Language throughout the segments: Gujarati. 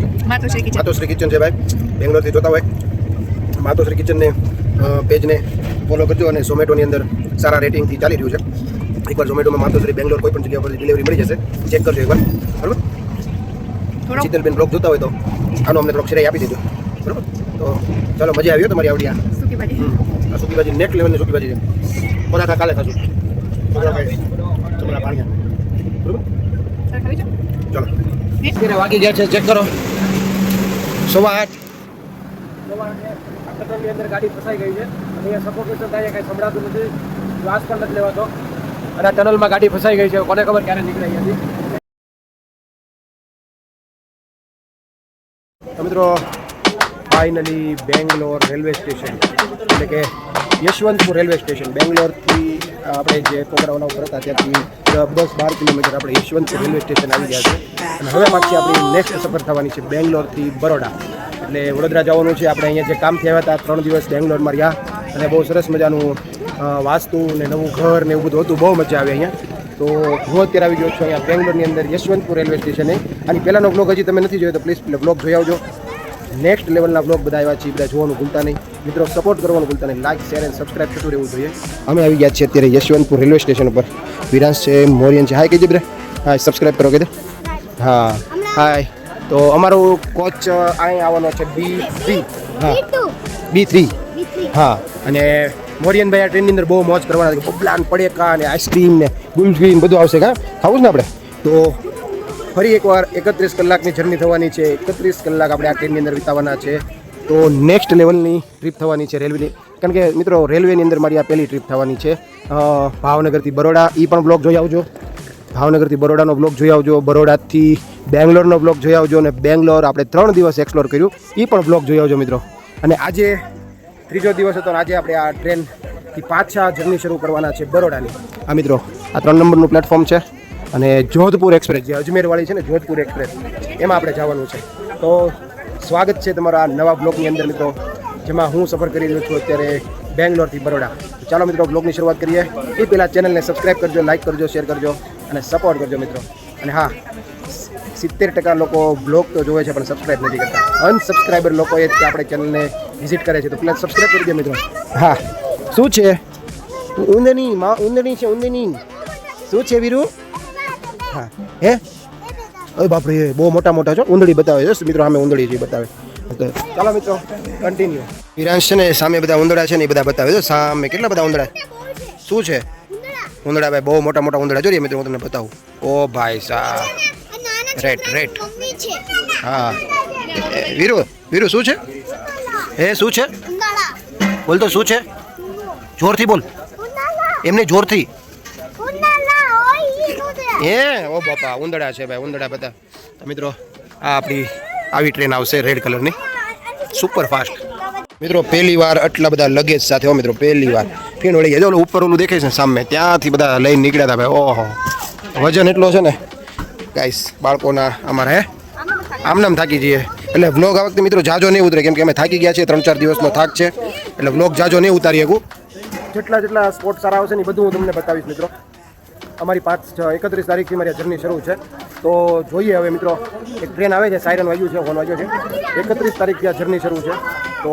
નામ? માતુશ્રી કિચન. માતોશ્રી કિચન છે ભાઈ. બેંગ્લોરથી જોતા હોય. માતોશ્રી કિચનને પેજને ફોલો કરજો અને ઝોમેટોની અંદર સારા રેટિંગથી ચાલી રહ્યું છે. એકવાર ઝોમેટોમાં માતોશ્રી બેંગ્લોર કોઈ પણ જગ્યા પર ડિલિવરી મળી જશે. ચેક કરજો એકવાર. બરાબર? શીતલબેન બ્લોગ જોતા હોય તો આનો અમને થોડોક શ્રેય આપી દેજો. બરાબર? તો ચાલો મજા આવી તમારી આવડી આ. સુકી ભાજી. આ સુકી ભાજી નેક્સ્ટ લેવલની સુકી ભાજી છે. બધા કાલે ખાશું. તમારા પાણી બરાબર? ચાલો. વાગી ગયા છે ચેક કરો. સવા આઠ. ની અંદર ગાડી ફસાઈ ગઈ છે. અહીંયા સફોકેશન થાય કઈ સંભળાતું નથી. શ્વાસ નથી લેવાતો. અને આ ટનલમાં ગાડી ફસાઈ ગઈ છે. કોને ખબર ક્યારે નીકળી અહીંયાથી? તો મિત્રો ફાઇનલી બેંગ્લોર રેલવે સ્ટેશન. એટલે કે યશવંતપુર રેલવે સ્ટેશન, બેંગ્લોરથી આપણે જે પ્રોગ્રામના ઉપર હતા ત્યાંથી દસ બાર કિલોમીટર આપણે યશવંતપુર રેલવે સ્ટેશન આવી ગયા છે. અને હવે પાછી આપણી નેક્સ્ટ સફર થવાની છે બેંગ્લોરથી બરોડા. એટલે વડોદરા જવાનું છે. આપણે અહીંયા જે કામથી આવ્યા હતા, ત્રણ દિવસ બેંગ્લોરમાં રહ્યા અને બહુ સરસ મજાનું વાસ્તુ ને નવું ઘર ને એવું બધું હતું. બહુ મજા આવે અહીંયા. તો હું અત્યારે આવી ગયો છું અહીંયા બેંગ્લોરની અંદર યશવંતપુર રેલવે સ્ટેશને. આની પહેલાંનો બ્લોગ હજી તમે નથી જોયો તો પ્લીઝ બ્લોગ જોઈ આવજો. નેક્સ્ટ લેવલના બ્લોગ બધા આવ્યા છે બધા જોવાનું ભૂલતા નહીં. મિત્રો સપોર્ટ કરવાનું ભૂલતા નહીં. લાઈક શેર એન્ડ સબસ્ક્રાઇબ થતું રહેવું જોઈએ. અમે આવી ગયા છીએ અત્યારે યશવંતપુર રેલવે સ્ટેશન ઉપર. વિરાંશ છે, મોરિયન છે. હાય કીધી બ્રે. હા સબસ્ક્રાઇબ કરો કીધું હા. હાય તો અમારો કોચ અહીં આવવાનો છે, બી થ્રી હા. બી થ્રી હા. અને મોરિયનભાઈ આ ટ્રેનની અંદર બહુ મોજ કરવાના છે. પડેકા અને આઈસ્ક્રીમ ને ગુલફ્રીમ બધું આવશે, કા? ખાવું ને આપણે? તો ફરી એકવાર એકત્રીસ કલાકની જર્ની થવાની છે. એકત્રીસ કલાક આપણે આ ટ્રેનની અંદર વિતાવવાના છે. તો નેક્સ્ટ લેવલની ટ્રીપ થવાની છે રેલવેની. કારણ કે મિત્રો, રેલવેની અંદર મારી આ પહેલી ટ્રીપ થવાની છે. ભાવનગરથી બરોડા એ પણ બ્લોગ જોઈ આવજો. ભાવનગરથી બરોડાનો બ્લોગ જોઈ આવજો, બરોડાથી બેંગ્લોરનો બ્લોગ જોઈ આવજો અને બેંગ્લોર આપણે ત્રણ દિવસ એક્સપ્લોર કર્યું. એ પણ બ્લોગ જોઈ આવજો મિત્રો. અને આજે ત્રીજો દિવસ હતો અને આજે આપણે આ ટ્રેનથી પાછા જર્ની શરૂ કરવાના છે બરોડાની. આ મિત્રો, આ ત્રણ નંબરનું પ્લેટફોર્મ છે. અને જોધપુર એક્સપ્રેસ, જે અજમેરવાળી છે ને જોધપુર એક્સપ્રેસ, એમાં આપણે જવાનું છે. તો સ્વાગત છે તમારા નવા બ્લોગની અંદર મિત્રો, જેમાં હું સફર કરી રહ્યો છું અત્યારે બેંગ્લોરથી બરોડા. ચાલો મિત્રો, બ્લોગની શરૂઆત કરીએ. એ પહેલાં ચેનલને સબસ્ક્રાઈબ કરજો, લાઇક કરજો, શેર કરજો અને સપોર્ટ કરજો મિત્રો. અને હા, સિત્તેર ટકા લોકો બ્લોગ તો જોવે છે, પણ સબસ્ક્રાઈબ નથી કરતા. અનસબસ્ક્રાઈબર એ જ આપણે ચેનલને વિઝિટ કરે છે. તો પહેલાં સબસ્ક્રાઈબ કરી દે મિત્રો. હા, શું છે? ઊંધની માં ઊંધણી છે ઊંધણી શું છે, વીરુ? હા. હે? અરે બાપરે બહુ મોટા મોટા છો. ઊંધડી બતાવે છે. મિત્રો સામે ઊંધડી છે બતાવે. તો ચાલો મિત્રો કન્ટિન્યુ વિરાંશ છે ને સામે બધા ઊંધડા છે ને એ બધા બતાવે છે. સામે કેટલા બધા ઊંધડા શું છે? ઊંધડા ભાઈ બહુ મોટા મોટા ઊંધડા જોઈએ મિત્રો હું તમને બતાવું. ઓ ભાઈ સાહેબ. રેટ રેટ હા. એ, વીરુ વીરુ શું છે? હે શું છે? બોલ તો શું છે? જોરથી બોલ. એમને જોરથી. એ ઓ બાપા, ઉંદડા છે ભાઈ, ઉંદડા બધા. મિત્રો, આ આપણી આવી ટ્રેન આવશે રેડ કલરની. સુપર ફાસ્ટ મિત્રો, પહેલી વાર આટલા બધા લગેજ સાથે, હો મિત્રો, પહેલી વાર. ફીણ વળી ગયા. જો ઉપર ઓલું દેખાય છે સામે, ત્યાંથી બધા લઈને નીકળ્યા હતા ભાઈ. ઓહો. વજન એટલો છે ને? ગાઈસ બાળકોના અમારા, હે? આમ નામ થાકી જઈએ. એટલે વ્લોગ આ વખતે મિત્રો જાજો નહીં ઉતરે, કેમ કે અમે થાકી ગયા છીએ ત્રણ ચાર દિવસનો થાક છે. એટલે વ્લોગ જાજો નહીં ઉતારી શકું જેટલા જેટલા સ્પોટ સારા આવશે ને બધું હું તમને બતાવીશ, મિત્રો. અમારી પાંચ એકત્રીસ તારીખથી મારી જર્ની શરૂ છે. તો જોઈએ હવે મિત્રો, એક ટ્રેન આવે છે સાયરન વાગ્યું છે ફોન વાગ્યો છે. એકત્રીસ તારીખથી આ જર્ની શરૂ છે. તો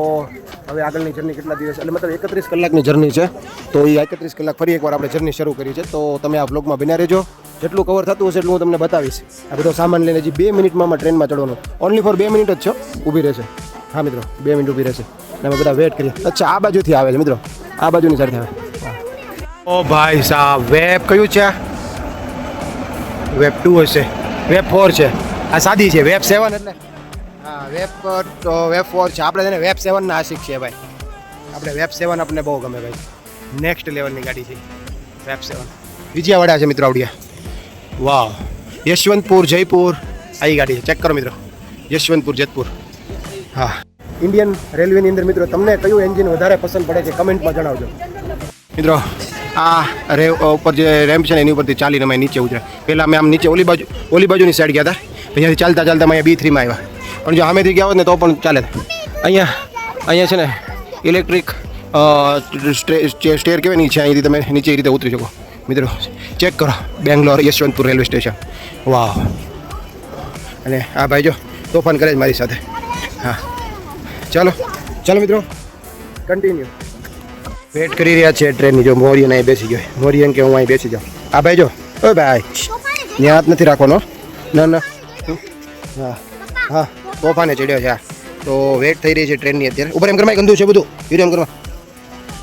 હવે આગળની જર્ની કેટલા દિવસ, એટલે મતલબ એકત્રીસ કલાકની જર્ની છે. તો એ એકત્રીસ કલાક ફરી એકવાર આપણે જર્ની શરૂ કરી છે. તો તમે આ બ્લોગમાં બિના રહેજો. જેટલું કવર થતું હશે એટલું હું તમને બતાવીશ. આ બધો સામાન લઈને હજી બે મિનિટમાં આમાં ટ્રેનમાં ચડવાનું. ઓનલી ફોર બે મિનિટ જ છો? ઊભી રહેશે. હા મિત્રો, બે મિનિટ ઊભી રહેશે. અને અમે બધા વેટ કરીએ. અચ્છા, આ બાજુથી આવે છે મિત્રો. આ બાજુની સાઈડ આવે. ઓ ભાઈ સાહેબ વેબ કયું છે? વેબ ટુ હશે. વેબ ફોર છે. આ સાદી છે વેબ સેવન એટલે? હા વેબ તો વેબ ફોર છે. આપણે તેને વેબ સેવનના આશિક છે ભાઈ. આપણે વેબ સેવન આપણને બહુ ગમે ભાઈ. નેક્સ્ટ લેવલની ગાડી છે. વેબ સેવન વિજયાવાડા છે મિત્રો આવડિયા. વાવ. યશવંતપુર જયપુર. આવી ગાડી છે. ચેક કરો મિત્રો. યશવંતપુર જેતપુર. હા. ઇન્ડિયન રેલવેની અંદર મિત્રો તમને કયું એન્જિન વધારે પસંદ પડે છે? કમેન્ટમાં જણાવજો. મિત્રો આ રે ઉપર જે રેમ્પ છે ને એની ઉપરથી ચાલીને અમે નીચે ઉતર્યા. પહેલાં અમે આમ નીચે ઓલી બાજુ ઓલી બાજુની સાઈડ ગયા હતા. અહીંયાથી ચાલતા ચાલતા અમે બી થ્રીમાં આવ્યા. પણ જો સામેથી ગયા હોત ને તો પણ ચાલે. અહીંયા અહીંયા છે ને ઇલેક્ટ્રિક સ્ટેર કહેવાય ને છે અહીંથી તમે નીચે એ રીતે ઉતરી શકો. મિત્રો ચેક કરો. બેંગ્લોર યશવંતપુર રેલવે સ્ટેશન વાહ અને આ ભાઈ જો, તોફાન કરે છે મારી સાથે. હા. ચાલો. ચાલો મિત્રો. કન્ટિન્યુ વેટ કરી રહ્યા છે ટ્રેનની જો મોરિયન અહીં બેસી ગયો. મોરિયન કે હું અહીં બેસી જાઉં. આ ભાઈ જો. ઓ ભાઈ. ત્યાં હાથ નથી રાખવાનો. ના ના. હા. હા. તોફાને ચડ્યો છે તો વેટ થઈ રહી છે ટ્રેનની અત્યારે. ઉપર એમ કરવા ગંદુ છે બધું. વીડિયો એમ કરવા.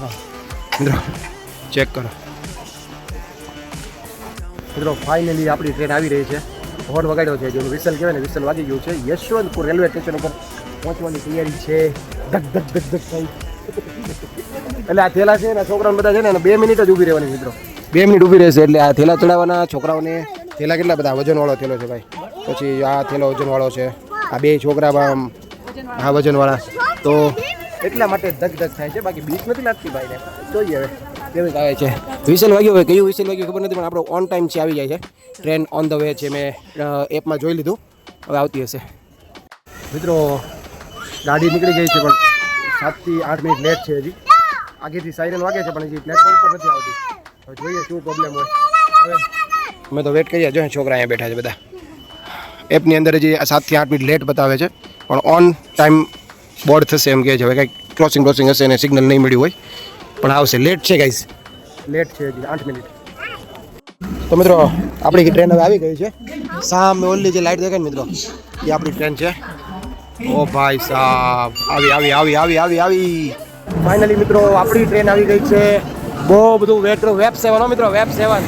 હા. ચેક કરો. મિત્રો ફાઇનલી આપણી ટ્રેન આવી રહી છે. હોર્ન વગાડ્યો છે. જેનું વિસલ કહેવાય ને, વિસલ વાગી ગયું છે. યશવંતપુર રેલવે સ્ટેશન ઉપર પહોંચવાની તૈયારી છે. ધક ધક ધક ધક થઈ એટલે આ થેલા છે ને છોકરાઓને બધા છે ને, બે મિનિટ જ ઊભી રહેવાની મિત્રો. બે મિનિટ ઊભી રહેશે એટલે આ થેલા ચડાવવાના છોકરાઓને. થેલા કેટલા બધા? વજનવાળો થેલો છે ભાઈ. પછી આ થેલો વજનવાળો છે. આ બે છોકરા હા વજનવાળા. તો એટલા માટે ધક ધક થાય છે. બાકી બીક નથી લાગતી ભાઈને. જોઈએ હવે કેવી આવે છે. વિસલ વાગ્યો હોય કયું વિસલ વાગ્યું ખબર નથી, પણ આપણો ઓન ટાઈમ છે, આવી જાય છે. ટ્રેન ઓન ધ વે છે મેં એપમાં જોઈ લીધું. હવે આવતી હશે. મિત્રો, ગાડી નીકળી ગઈ છે પણ સાતથી આઠ મિનિટ લેટ છે હજી. આગેથી સાયરન વાગે છે પણ હજી પ્લેટફોર્મ પર નથી આવતી. હવે જોઈએ શું પ્રોબ્લેમ હોય. હવે અમે તો વેટ કરીએ. જો છોકરા અહીંયા બેઠા છે બધા. એપની અંદર હજી સાતથી આઠ મિનિટ લેટ બતાવે છે પણ ઓન ટાઈમ બોર્ડ થશે એમ કહે છે. હવે કંઈક ક્રોસિંગ ક્રોસિંગ હશે અને સિગ્નલ નહીં મળ્યું હોય પણ આવશે. લેટ છે ગાઈઝ લેટ છે હજી આઠ મિનિટ. તો મિત્રો આપણી ટ્રેન હવે આવી ગઈ છે. સામે ઓલી જે લાઈટ દેખાય ને મિત્રો એ આપણી ટ્રેન છે. ઓ ભાઈ સાહેબ આવી આવી આવી આવી આવી આવી. ફાઇનલી મિત્રો, આપણી ટ્રેન આવી ગઈ છે. બહુ બધું વેટ્રો વેબ સેવન મિત્રો વેબ સેવન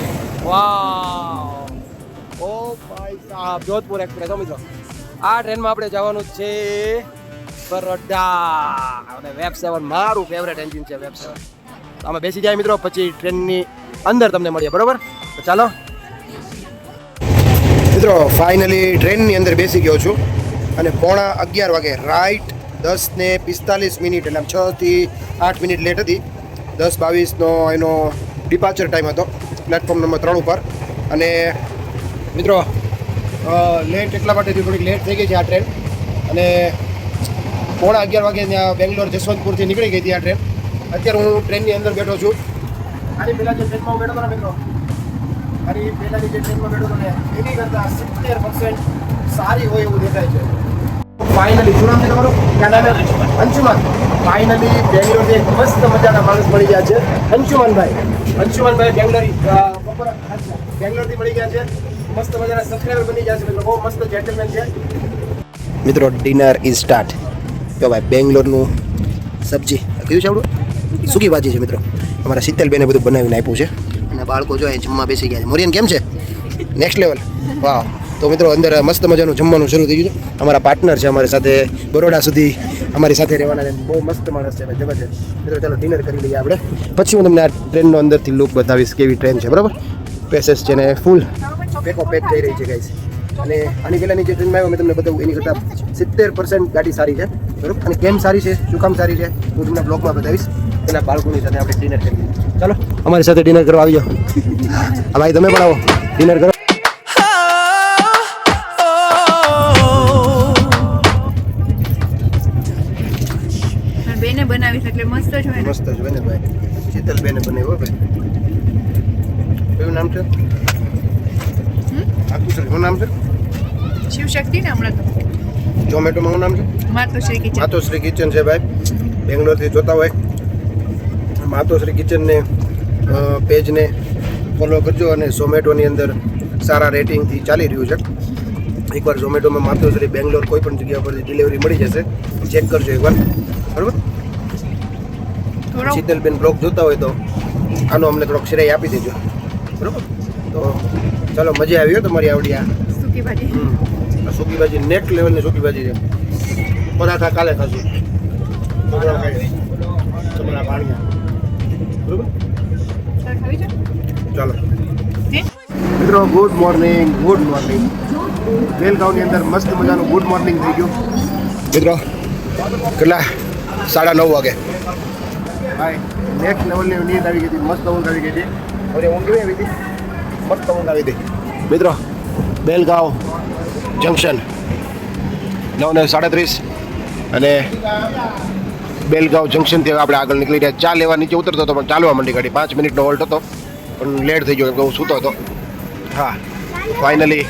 વાહ ઓ ભાઈ સાહેબ જોધપુર એક્સપ્રેસ હો મિત્રો. આ ટ્રેનમાં આપણે જવાનું છે બરોડા. અને વેબ સેવન મારું ફેવરેટ એન્જિન છે વેબ સેવન અમે બેસી જાય મિત્રો, પછી ટ્રેનની અંદર તમને મળીએ, બરોબર? તો ચાલો. મિત્રો ફાઇનલી ટ્રેનની અંદર બેસી ગયો છું. અને પોણા અગિયાર વાગે રાઈટ દસ ને પિસ્તાલીસ મિનિટ એટલે આમ છ થી આઠ મિનિટ લેટ હતી. દસ બાવીસનો એનો ડિપાર્ચર ટાઈમ હતો પ્લેટફોર્મ નંબર ત્રણ ઉપર. અને મિત્રો લેટ એટલા માટે થોડીક લેટ થઈ ગઈ છે આ ટ્રેન અને પોણા અગિયાર વાગે ત્યાં બેંગ્લોર જસવંતપુરથી નીકળી ગઈ હતી આ ટ્રેન અત્યારે હું ટ્રેનની અંદર બેઠો છું. આની પહેલાં જે ટ્રેનમાં બેઠો હતો ને મિત્રો આની પહેલાંની જે ટ્રેનમાં બેઠો હતો ને, એની કરતાં સિત્તેર પર્સન્ટ સારી હોય એવું દેખાય છે. ફાઇનલી શું નામ છે તમારું? ક્યાં છે ફાઇનલી બેંગ્લોરથી એક મસ્ત મજાના માણસ મળી ગયા છે. અંશુમાનભાઈ. અંશુમાનભાઈ બેંગ્લોર બપોર બેંગ્લોરથી મળી ગયા છે. મસ્ત મજાના સબસ્ક્રાઈબર બની ગયા છે મિત્રો બહુ મસ્ત જેન્ટલમેન છે. મિત્રો ડિનર ઇઝ સ્ટાર્ટ તો ભાઈ બેંગ્લોરનું સબ્જી કયું છે આપણું? સૂકી ભાજી છે મિત્રો. અમારા શીતલબેને બધું બનાવીને આપ્યું છે. અને બાળકો જો જમવા બેસી ગયા છે. મોરિયન કેમ છે? નેક્સ્ટ લેવલ વાહ તો મિત્રો અંદર મસ્ત મજાનું જમવાનું શરૂ થઈ ગયું છે. અમારા પાર્ટનર છે અમારી સાથે, બરોડા સુધી અમારી સાથે રહેવાના છે. બહુ મસ્ત માણસ છે જબરજસ્ત. મિત્રો, ચાલો ડિનર કરી લઈએ આપણે. પછી હું તમને આ ટ્રેનનો અંદરથી લુક બતાવીશ કેવી ટ્રેન છે, બરાબર? પેસેસ છે ને ફૂલ પેકો પેક થઈ રહી છે ગાઈસ અને આની પહેલાંની જે ટ્રેનમાં આવ્યો, મેં તમને બતાવું એની કરતાં સિત્તેર પર્સન્ટ ગાડી સારી છે, બરાબર? અને કેમ સારી છે શું કામ સારી છે. હું તમને બ્લોગમાં બતાવીશ. એના બાળકોની સાથે આપણે ડિનર કરીએ. ચાલો, અમારી સાથે ડિનર કરવા આવી જાઓ. ભાઈ, તમે પણ આવો. ડિનર કરો. મસ્ત જ બને ભાઈ. શીતલબેને બનાવ્યો ભાઈ. કયું નામ છે? આખું સર શું નામ છે? શિવશક્તિ ને હમણાં તો. ઝોમેટોમાં શું નામ છે? માતોશ્રી કિચન માતોશ્રી કિચન છે ભાઈ. બેંગ્લોરથી જોતા હોય. માતોશ્રી કિચનને પેજને ફોલો કરજો અને ઝોમેટોની અંદર સારા રેટિંગથી ચાલી રહ્યું છે. એકવાર ઝોમેટોમાં માતોશ્રી બેંગ્લોર કોઈ પણ જગ્યા પરથી ડિલિવરી મળી જશે ચેક કરજો એકવાર. શીતલબેન બ્લોગ જોતા હોય તો આનો અમને થોડોક શ્રેય આપી દેજો. બરાબર. તો ચાલો મજા આવી હો તમારી આવડી આ. સૂકી ભાજી. સૂકી ભાજી નેક્સ્ટ લેવલની સૂકી ભાજી છે. પરાઠા કાલે ખાશું. તમારા ભાણિયા. બરોબર? ચાલો. મિત્રો ગુડ મોર્નિંગ ગુડ મોર્નિંગ વેલગાંવની અંદર મસ્ત મજાનું ગુડ મોર્નિંગ થઈ ગયું. મિત્રો કેટલા? સાડા નવ વાગે. ભાઈ નેક્સ્ટ લેવલની નીંદ આવી ગઈ હતી મસ્ત ઊંઘ આવી ગઈ હતી. હવે ઊંઘ આવી હતી? મસ્ત ઊંઘ આવી હતી મિત્રો બેલગાંવ જંકશન નવ ને સાડત્રીસ અને બેલગાંવ જંકશનથી આપણે આગળ નીકળી રહ્યા. ચા લેવા નીચે ઉતરતો હતો પણ ચાલવા માંડી ગાડી. પાંચ મિનિટનો હોલ્ટ હતો પણ લેટ થઈ ગયો કેમ કે હું સૂતો હતો. હા ફાઇનલી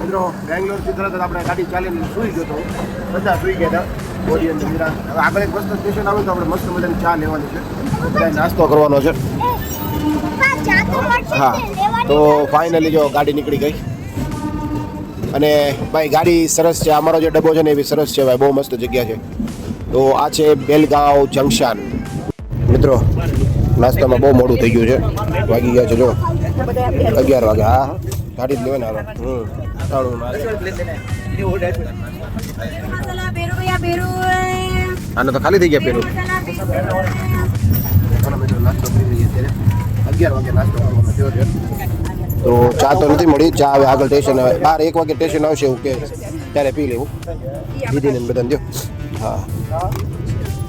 મિત્રો બેંગ્લોરથી તરત આપણે ગાડી ચાલીને સૂઈ ગયો તો બધા સૂઈ ગયા હતા. ઓરિયન મીરા. હવે આગળ એક મસ્ત સ્ટેશન આવે તો આપણે મસ્ત મજાની ચા લેવાની છે. બધા નાસ્તો કરવાનો છે. હા. તો ફાઇનલી જો ગાડી નીકળી ગઈ. અને ભાઈ ગાડી સરસ છે. અમારો જે ડબ્બો છે ને એવી સરસ છે ભાઈ. બહુ મસ્ત જગ્યા છે. તો આ છે બેલગાંવ જંકશન. મિત્રો નાસ્તામાં બહુ મોડું થઈ ગયું છે. વાગી ગયા છે જો. અગિયાર વાગે. હા હા. ગાડી જ લેવાય ને હમ. આને તો ખાલી થઈ ગયા પેલું તો ચા તો નથી મળી. ચા હવે આગળ સ્ટેશન આવે બાર એક વાગે સ્ટેશન આવશે એવું કે ત્યારે પી લેવું. દીદીને બધાને દો હા.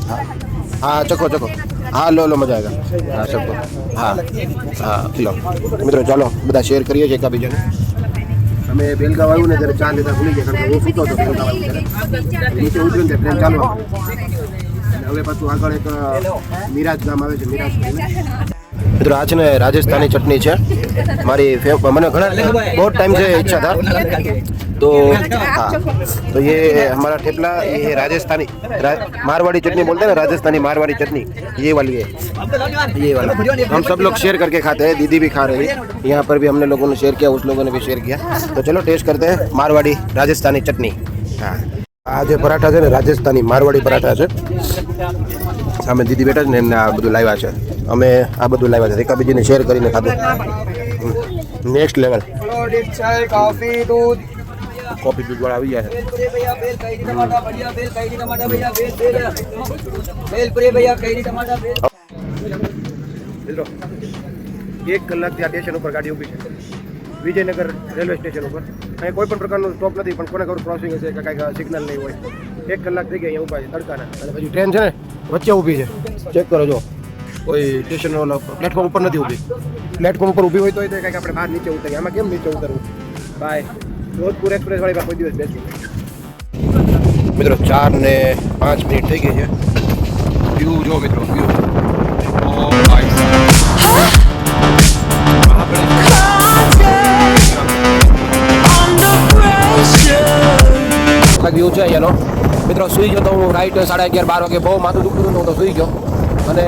હા. હા ચકો ચકો. હા લો લો મજા આવે. હા ચકો. હા હા લો. મિત્રો ચાલો બધા શેર કરીએ છીએ એકાબીજાને. અમે બેલગાવ આવ્યું ને ત્યારે ચા લીધા ભૂલી ગયા કારણ કે હું સૂતો હતો બેલગાવ આવ્યું નીચે ઉતર્યું ને ટ્રેન ચાલુ હવે પાછું આગળ એક મિરાજ ગામ આવે છે મિરાજ મિત્રો આ છે ને રાજસ્થાની ચટણી છે મારી ફેવ- મને ઘણા બહુ ટાઈમ से इच्छा था तो हाँ तो ये हमारा ठेपला ये है राजस्थानी रा, मारवाड़ी चटनी बोलते हैं ना राजस्थानी मारवाड़ी चटनी ये वाली है ये वाला हम सब लोग शेयर करके खाते हैं दीदी भी खा रही है यहाँ पर भी हमने लोगों ने शेयर किया उस लोगों ने भी शेयर किया तो चलो टेस्ट करते हैं मारवाड़ी राजस्थानी चटनी हाँ આ જે પરાઠા છે ને, રાજસ્થાની મારવાડી પરાઠા છે. સામે દીદી બેઠા છે ને, એમને આ બધું લાવ્યા છે. અમે આ બધું લાવ્યા છે. એકાબીજીને શેર કરીને ખાધું. નેક્સ્ટ લેવલ કોફી દૂધ કોફી દૂધ વાળા આવી ગયા છે. એક કલાકથી આ સ્ટેશન ઉપર ગાડી ઊભી છે. વિજયનગર રેલવે સ્ટેશન ઉપર. અહીં કોઈ પણ પ્રકારનું સ્ટોપ નથી, પણ કોને ખબર ક્રોસિંગ હશે કે કાંઈક સિગ્નલ નહીં હોય. એક કલાક થઈ ગયા અહીંયા ઊભા છે, તડકાના. અને પછી ટ્રેન છે ને, વચ્ચે ઊભી છે. ચેક કરો જો. કોઈ સ્ટેશન પ્લેટફોર્મ ઉપર નથી ઊભી. પ્લેટફોર્મ ઉપર ઊભી હોય તો કંઈક આપણે બહાર નીચે ઉતરીએ. આમાં કેમ નીચે ઉતરવું? બાય જોધપુર એક્સપ્રેસ વાળી કોઈ દિવસ બેસી. મિત્રો, ચાર ને પાંચ મિનિટ થઈ ગઈ છે. વ્યૂ જો મિત્રો વ્યૂ વ્યૂ છે અહીંયાનો મિત્રો સુઈ ગયો તો હું રાઈટ સાડા અગિયાર, બાર વાગે બહુ માથું દુખતું હતું તો સુઈ ગયો. અને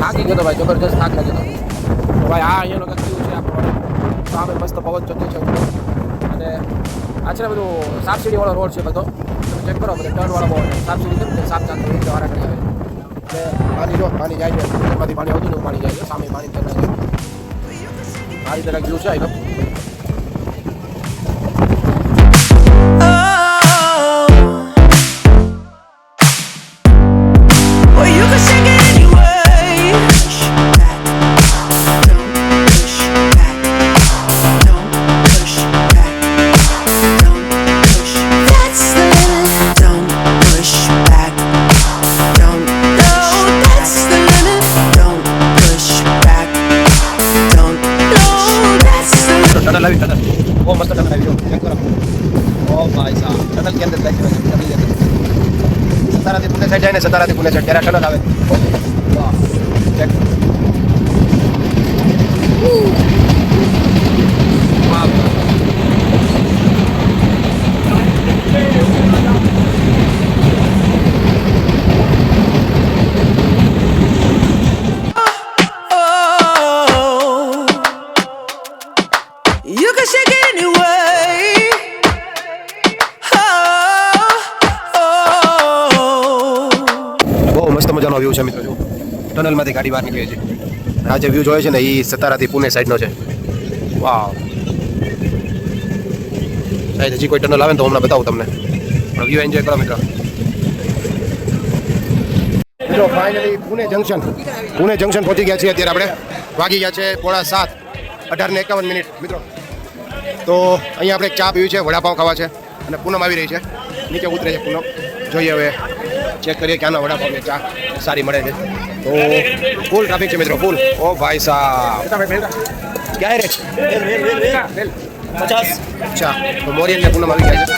થાકી ગયો તો ભાઈ, જબરજસ્ત થાક લાગ્યો તો ભાઈ આ અહીંયાનો કંઈક વ્યૂ છે આપણો સામે મસ્ત પવન જતો છે અને આ છે ને બધું સાપસીડીવાળો રોડ છે બધો. તમે ચેક કરો, બધો ટર્ન વાળો બહુ સાપસીડી કેમ છે? સાપ રીતે વારા કરી આવે. એટલે પાણી જો પાણી જાય છે. એમાંથી પાણી આવતું પાણી જાય છે. સામે પાણી તરફ આ રીતે વ્યૂ છે અહીંનો સતારાથી પુણે સાઈડ ટનલમાંથી ગાડી બહાર નીકળે છે. આ જે વ્યૂ જોઈએ છે ને એ સતારાથી પુણે સાઈડનો છે. વાવ સાહેબ, હજી કોઈ ટનલ આવે ને તો હમણાં બતાવું તમને. પણ વ્યૂ એન્જોય કરો મિત્રો. મિત્રો finally Pune junction Pune junction પહોંચી ગયા છીએ અત્યારે આપણે. વાગી ગયા છે પોણા સાત. અઢાર ને એકાવન મિનિટ. મિત્રો, તો અહીંયા આપણે ચા પીવી છે વડાપાઉં ખાવા છે અને પૂનમ આવી રહી છે. નીચે ઉતરે છે પૂનમ. જોઈએ હવે ચેક કરીએ ક્યાંના આના ને ચા સારી મળે છે. તો ફૂલ ટ્રાફિક છે મિત્રો ફૂલ ઓ ભાઈ સાહેબ ક્યાં રે પચાસ અચ્છા, તો મોરિયન ને પૂનમ આવી ગયા છે.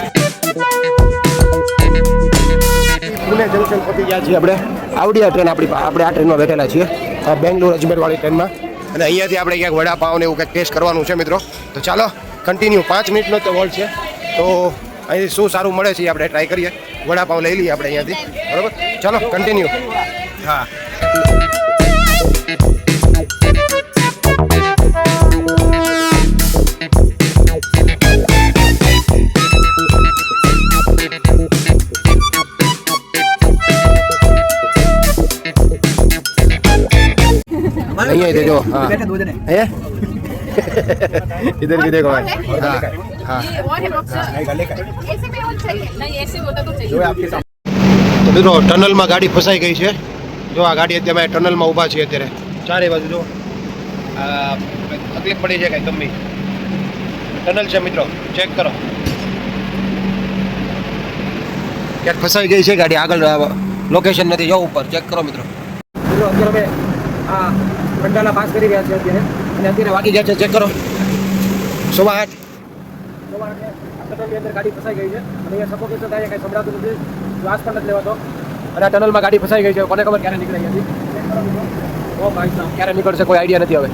પુણે જંકશન પહોંચી ગયા છીએ આપણે. આવડી આ ટ્રેન આપણી આપણે આ ટ્રેનમાં બેઠેલા છીએ. બેંગ્લોર અજમેરવાળી ટ્રેનમાં અને અહીંયાથી આપણે ક્યાંક વડાપાવ ને એવું કંઈક ટેસ્ટ કરવાનું છે મિત્રો. તો ચાલો કન્ટિન્યુ પાંચ મિનિટનો તો હોલ્ડ છે. તો અહીંથી શું સારું મળે છે એ આપણે ટ્રાય કરીએ વડાપાઉં લઈ લઈએ આપણે અહીંયાથી બરોબર ચાલો કન્ટિન્યુ હા અહીંયા देखो हाँ है इधर भी देखो भाई हाँ તો મિત્રો ટનલમાં ગાડી ફસાઈ ગઈ છે. જો આ ગાડી અત્યારે ટનલમાં ઊભા છીએ અત્યારે. ચારે બાજુ જો. તકલીફ પડી છે કઈ ગમી ટનલ છે મિત્રો ચેક કરો. ક્યાંક ફસાઈ ગઈ છે ગાડી આગળ લોકેશન નથી જવું ઉપર ચેક કરો મિત્રો. મિત્રો અત્યારે અમે આ ઘંટાના પાસ કરી રહ્યા છે અત્યારે. અને અત્યારે વાગી ગયા છે ચેક કરો. સવા આઠ. ટનલની અંદર ગાડી ફસાઈ ગઈ છે. અને અહીંયા થાય કાંઈ સંભળાતું નથી. શ્વાસ પણ નથી લેવાતો. અને આ ટનલમાં ગાડી ફસાઈ ગઈ છે. કોને ખબર ક્યારે નીકળી હતી ઓ ભાઈ સાહેબ, ક્યારે નીકળશે? કોઈ આઈડિયા નથી હવે.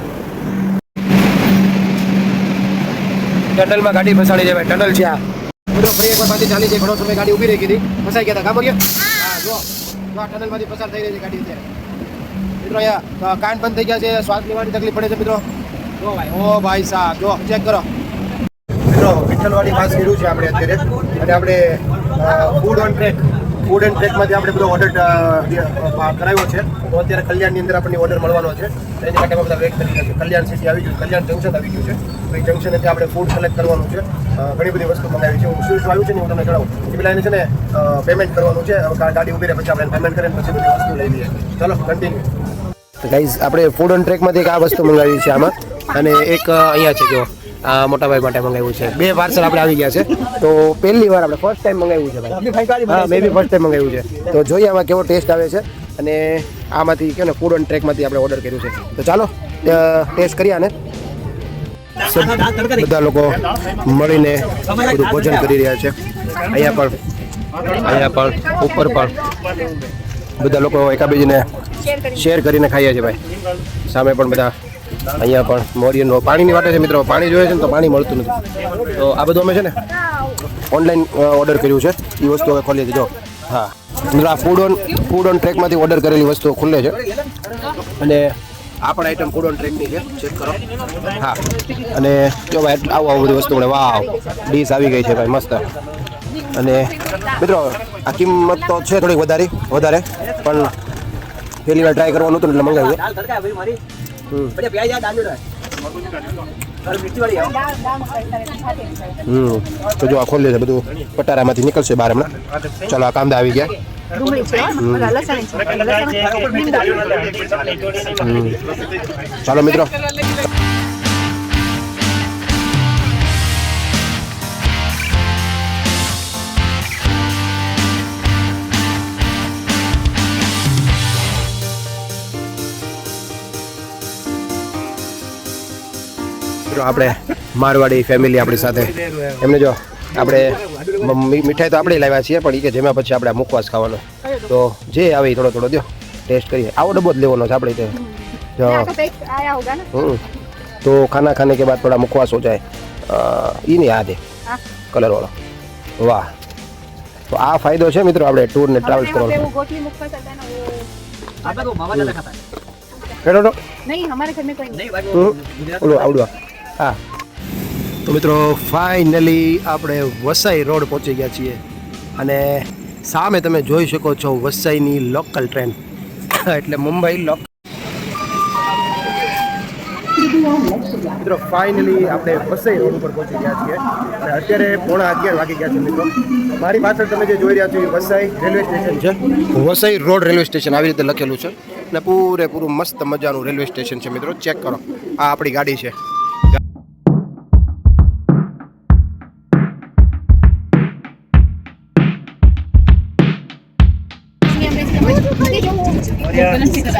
ટનલમાં ગાડી ફસાડી છે ટનલ છે આ. મિત્રો ફરી એકવાર પાછી ચાલી છે. ઘણો સમય ગાડી ઊભી રહી ગઈ હતી ફસાઈ ગયા હતા. ગયા હા, જો. આ ટનલમાંથી પસાર થઈ રહી છે ગાડી અત્યારે. મિત્રો, અહીંયા કાન બંધ થઈ ગયા છે. શ્વાસ લેવાની તકલીફ પડે છે, મિત્રો. જો ભાઈ, ઓ ભાઈ સાહેબ, જો, ચેક કરો. મિત્રો, વિઠ્ઠલવાડી પાસ કર્યું છે આપણે અત્યારે. અને આપણે food on track food and ટ્રેકમાંથી આપણે બધો ઓર્ડર કરાવ્યો છે. તો અત્યારે કલ્યાણની અંદર આપણને ઓર્ડર મળવાનો છે. એની માટે અમે બધા વેટ કરી રહ્યા છે કલ્યાણ સિટી આવી ગયું કલ્યાણ જંકશન આવી ગયું છે. તો એ જંકશનેથી આપણે ફૂડ કલેક્ટ કરવાનું છે. ઘણી બધી વસ્તુ મંગાવી છે. હું શું શું આવ્યું છે ને હું તમને જણાવું. એ પેલા એને છે ને પેમેન્ટ કરવાનું છે. ગાડી ઊભી રહે પછી આપણે પેમેન્ટ કરીને પછી બધી વસ્તુ લઈ લઈએ. ચલો કન્ટિન્યુ ગાઈઝ આપણે ફૂડ ઓન ટ્રેકમાંથી એક આ વસ્તુ મંગાવી છે આમાં. અને એક અહીંયા છે જો આ મોટાભાઈ માટે મંગાવ્યું છે. બે પાર્સલ આપણે આવી ગયા છે. તો પહેલી વાર આપણે ફર્સ્ટ ટાઈમ મંગાવ્યું છે ભાઈ. હા મેં બી ફર્સ્ટ ટાઈમ મંગાવ્યું છે. તો જોઈએ આમાં કેવો ટેસ્ટ આવે છે. અને આમાંથી કે ને ફૂડ ઓન ટ્રેકમાંથી આપણે ઓર્ડર કર્યું છે. તો ચાલો ટેસ્ટ કરીએ આને. બધા લોકો મળીને બધું ભોજન કરી રહ્યા છે. અહીંયા પણ અહીંયા પણ ઉપર પણ બધા લોકો એકાબીજીને શેર કરીને ખાઈએ છીએ ભાઈ. સામે પણ બધા અહીંયા પણ મોરિયનનો પાણીની વાટે છે મિત્રો. પાણી જોઈએ છે ને તો પાણી મળતું નથી. તો આ બધું અમે છે ને ઓનલાઈન ઓર્ડર કર્યું છે. એ વસ્તુ હવે ખોલી દીધો હા. મિત્રો, આ ફૂડ ઓન ફૂડ ઓન ટ્રેકમાંથી ઓર્ડર કરેલી વસ્તુઓ ખુલ્લે છે. અને આ પણ આઈટમ ફૂડ ઓન ટ્રેકની છે. ચેક કરો. હા. અને જો ભાઈ, આવું આવું બધી વસ્તુ મળે. વાવ. ડીશ આવી ગઈ છે ભાઈ, મસ્ત. અને મિત્રો, આ કિંમત તો છે થોડીક વધારે વધારે. પણ પહેલી વાર ટ્રાય કરવાનું હતું એટલે મંગાવ્યું. હમ. હમ તો જો આ ખોલી છે બધું પટારામાંથી નીકળશે બહાર હમણાં ચાલો, આ કાંદા આવી ગયા. ચાલો, મિત્રો મિત્રો આપણે મારવાડી ફેમિલી આપણી સાથે. એમને જો આપણે મીઠાઈ તો આપણે લાવ્યા છીએ પણ એ કે જેમાં પછી આપણે મુખવાસ ખાવાનો. તો જે આવે થોડો થોડો દો ટેસ્ટ કરીએ. આવો ડબ્બો જ લેવાનો છે આપણે ત્યાં. હમ. તો ખાના ખાને કે બાદ થોડા મુખવાસ હો જાય એ નહીં આ દે કલર વાહ. તો આ ફાયદો છે મિત્રો આપણે ટૂર ને ટ્રાવેલ્સ કરવાનો. નહીં હમારે ઘર મેં કોઈ નહીં. ઓલું આવડું હા. તો મિત્રો ફાઇનલી આપણે વસાઈ રોડ પહોંચી ગયા છીએ. અને સામે તમે જોઈ શકો છો વસાઈની લોકલ ટ્રેન એટલે મુંબઈ લોક મિત્રો ફાઇનલી આપણે વસઈ રોડ ઉપર પહોંચી ગયા છીએ. અને અત્યારે પોણા અગિયાર વાગી ગયા છે મિત્રો. મારી પાછળ તમે જે જોઈ રહ્યા છો એ વસાઈ રેલવે સ્ટેશન છે. વસઈ રોડ રેલવે સ્ટેશન આવી રીતે લખેલું છે. અને પૂરેપૂરું મસ્ત મજાનું રેલવે સ્ટેશન છે મિત્રો. ચેક કરો. આ આપણી ગાડી છે.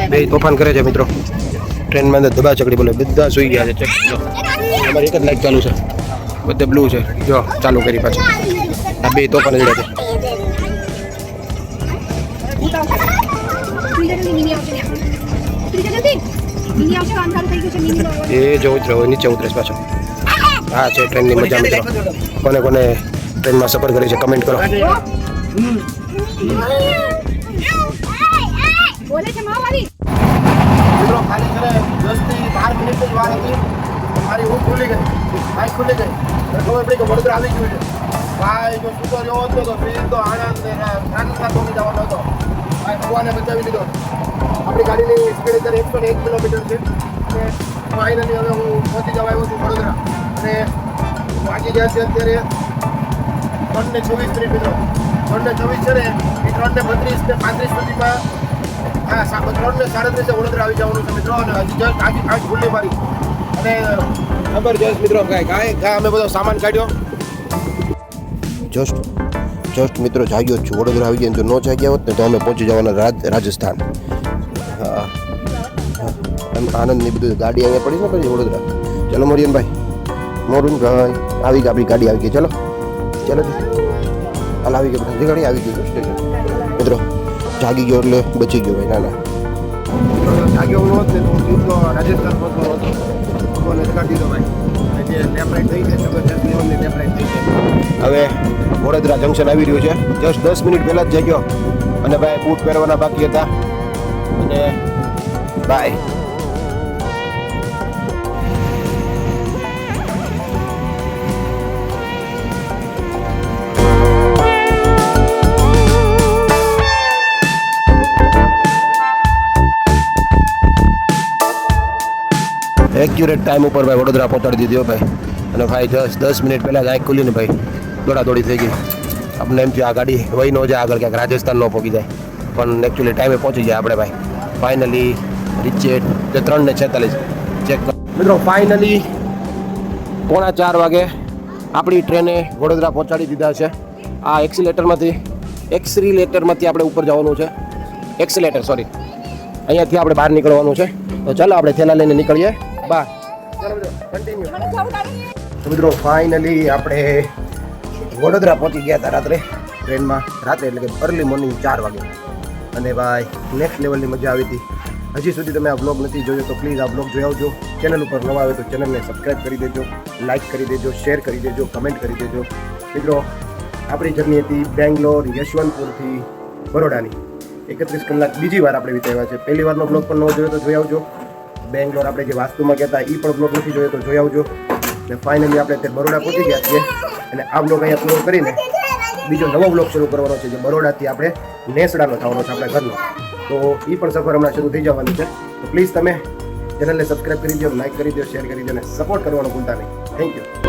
બે તોફાન કરે છે મિત્રો. ટ્રેનમાં અંદર દબા ચકડી બોલે, બધા સુઈ ગયા છે. ચેક કરો. એક જ લાઈટ ચાલુ છે. બધે બ્લુ છે. જો, ચાલુ કરી પાછું. આ બે તોફાન જડે છે. એ જો ઉતરે નીચે ઉતરે પાછો. હા છે ટ્રેનની મજા, મિત્રો. કોને કોને ટ્રેનમાં સફર કરી છે કમેન્ટ કરો. બોલે છે માવારી? મિત્રો, ખાલી કરે દસથી બાર મિનિટ જ વાર હતી. મારી ઊંઘ ખુલી ગઈ. બાઇક ખુલી ગઈ. ખબર પડી કે વડોદરા આવી ગયું છે. ભાઈ, જો સુતો રહ્યો હતો તો ટ્રેન તો આણંદ ને રાજસ્થાન પહોંચી જવાનો હતો. ભાઈ, ભગવાને બચાવી લીધો. આપણી ગાડીની સ્પીડ અત્યારે એકસો પણ એક કિલોમીટર છે. અને ફાઇનલી હવે હું પહોંચી જવા આવ્યો છું વડોદરા. અને વાગી ગયા છે અત્યારે ત્રણ ને ચોવીસ મિનિટ મિત્રો. ત્રણ ને ચોવીસ છે ને, એ ત્રણ ને બત્રીસ ને પાંત્રીસ સુધીમાં હા સા- ત્રણ ને સાડત્રીસે વડોદરા આવી જવાનું છે મિત્રો. અને હજી જસ્ટ આજી આજ ખુલ્લી મારી. અને જબરજસ્ત મિત્રો ગાય ગાય ગા અમે બધો સામાન કાઢ્યો. જસ્ટ જસ્ટ મિત્રો જાગ્યો જ છું. વડોદરા આવી ગયા તો ન જાગ્યા હોત ને તો અમે પહોંચી જવાના રાજ રાજસ્થાન. હા. એમ આનંદની બધું ગાડી અહીંયા પડી ને પછી વડોદરા. ચલો મોરિયનભાઈ. મોરુનભાઈ આવી ગઈ આપણી ગાડી આવી ગઈ. ચલો. ચલો. હાલ આવી ગઈ. બધી ગાડી આવી ગઈ. સ્ટેશન. મિત્રો. જાગી ગયો એટલે બચી ગયો ભાઈ ના ના. જાગ્યો હોત ને તો હું જીવતો રાજસ્થાન પહોંચતો હતો. ભગવાને કાઢી દીધો ભાઈ. જે ટેમ્પરેટ થઈ છે જબરજસ્ત લેવલની ટેમ્પરેટ થઈ છે. હવે વડોદરા જંકશન આવી રહ્યું છે. જસ્ટ દસ મિનિટ પહેલાં જ જાગ્યો. અને ભાઈ બૂટ પહેરવાના બાકી હતા. અને બાય એક્યુરેટ ટાઈમ ઉપર ભાઈ વડોદરા પહોંચાડી દીધો ભાઈ. અને ભાઈ દસ દસ મિનિટ પહેલાં જ ખુલી ને ભાઈ દોડાદોડી થઈ ગઈ. આપણે એમ થયું આ ગાડી વહી ન જાય, આગળ ક્યાંક રાજસ્થાન ન પહોંચી જાય. પણ એકચ્યુઅલી ટાઈમે પહોંચી જાય આપણે ભાઈ. ફાઇનલી રિચેટ જે ત્રણ ને છેતાલીસ. ચેક મિત્રો ફાઇનલી પોણા ચાર વાગે આપણી ટ્રેને વડોદરા પહોંચાડી દીધા છે. આ એક્સિલેટરમાંથી એક્સિલેટરમાંથી આપણે ઉપર જવાનું છે. એક્સિલેટર સોરી અહીંયાથી આપણે બહાર નીકળવાનું છે. તો ચાલો આપણે થેલા લઈને નીકળીએ. બહાર તો મિત્રો ફાઇનલી આપણે વડોદરા પહોંચી ગયા હતા રાત્રે ટ્રેનમાં. રાત્રે એટલે કે અર્લી મોર્નિંગ ચાર વાગે. અને ભાઈ નેક્સ્ટ લેવલની મજા આવી હતી. હજી સુધી તમે આ બ્લોગ નથી જોયો તો પ્લીઝ આ બ્લોગ જોઈ આવજો. ચેનલ ઉપર નવા આવે તો ચેનલને સબસ્ક્રાઈબ કરી દેજો લાઇક કરી દેજો શેર કરી દેજો કમેન્ટ કરી દેજો. મિત્રો, આપણી જર્ની હતી બેંગ્લોર, યશવંતપુરથી બરોડાની. એકત્રીસ કલાક બીજી વાર આપણે વિતાવ્યા છે. પહેલી વારનો બ્લોગ પણ ન જોયો તો જોઈ આવજો. બેંગ્લોર આપણે જે વાસ્તુમાં ગયા હતા એ પણ બ્લોગ નથી જોયો, તો જોઈ આવજો. અને ફાઇનલી આપણે તે બરોડા પહોંચી ગયા છીએ. અને આ બ્લોગ અહીંયા પૂરો કરીને બીજો નવો બ્લોગ શરૂ કરવાનો છે, જે બરોડાથી આપણે નેસડાનો થવાનો છે, આપણા ઘરનો. તો એ પણ સફર હમણાં શરૂ થઈ જવાની છે. તો પ્લીઝ તમે ચેનલને સબસ્ક્રાઈબ કરી દો લાઈક કરી દો શેર કરી દો અને સપોર્ટ કરવાનું ભૂલતા નહીં. Thank you